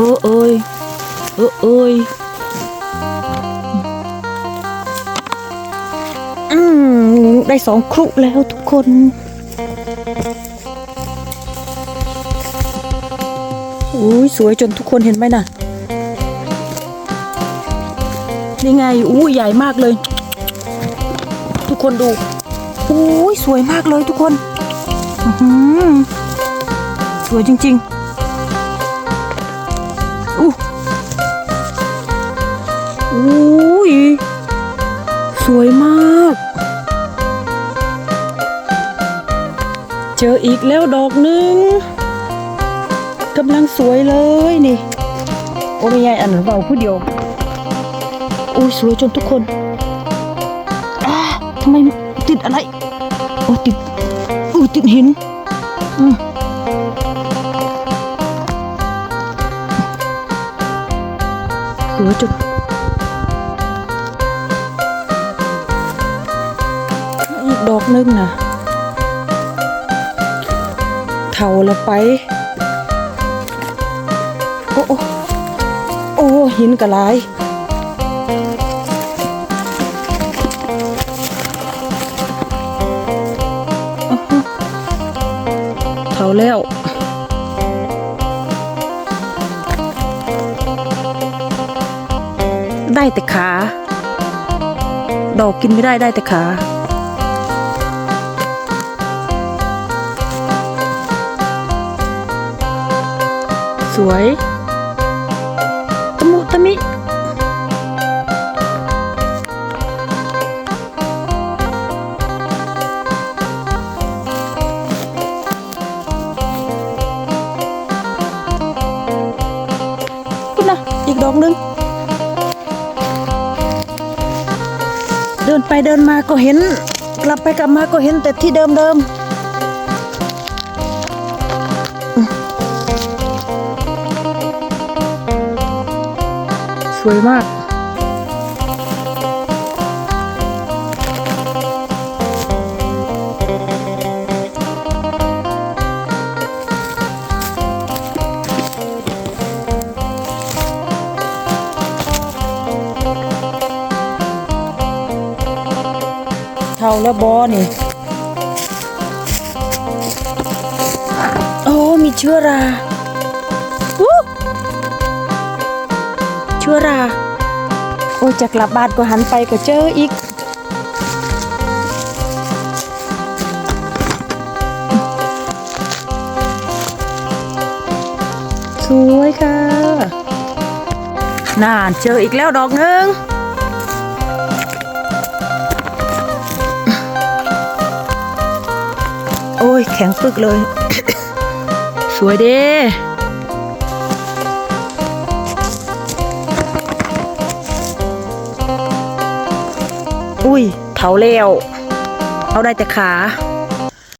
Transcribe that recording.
ออเอ้ยเออเอ้ยอืมได้สองครุแล้วทุกคนอุ้ยสวยจนทุกคนเห็นไหมน่ะนี่ไงอู้ใหญ่มากเลย ทุกคนดูอุ้ยสวยมากเลยทุกคนสวยจริง ๆ อู้อุ้ยสวยมาก เจออีกแล้วดอกหนึงกำลังสวยเลยนี่ โอ้ไม่ใหญ่อันนั้นเบาผู้เดียวอุ้ยสวยจนทุกคนอ่าทำไมติดอะไร โอ้ติดอุ้ติดหินอืม สวจนอีกดอกหนึงนะเท่าละไป โอ้โอ้โอ้หินกระลายเท่าแล้ว ได้แต่ขา ดอกกินไม่ได้ได้แต่ขา สวยตะมุตะมิคุณนะอีกดอกหนึง ดินไปเดินมาก็เห็น กลับไปกลับมาก็เห็นแต่ที่เดิมเดิมอืมสวยมาก เท่าแล้วบอนี่ โอ้มีเชื้อราอู้เชื้อรา โอ้จะกลับบ้านก็หันไปก็เจออีกสวยค่ะน่าเจออีกแล้วดอกหนึ่ง ข็งปึกเลย สวยเด้อุ้ยเถาแล้ว เอาได้แต่ขา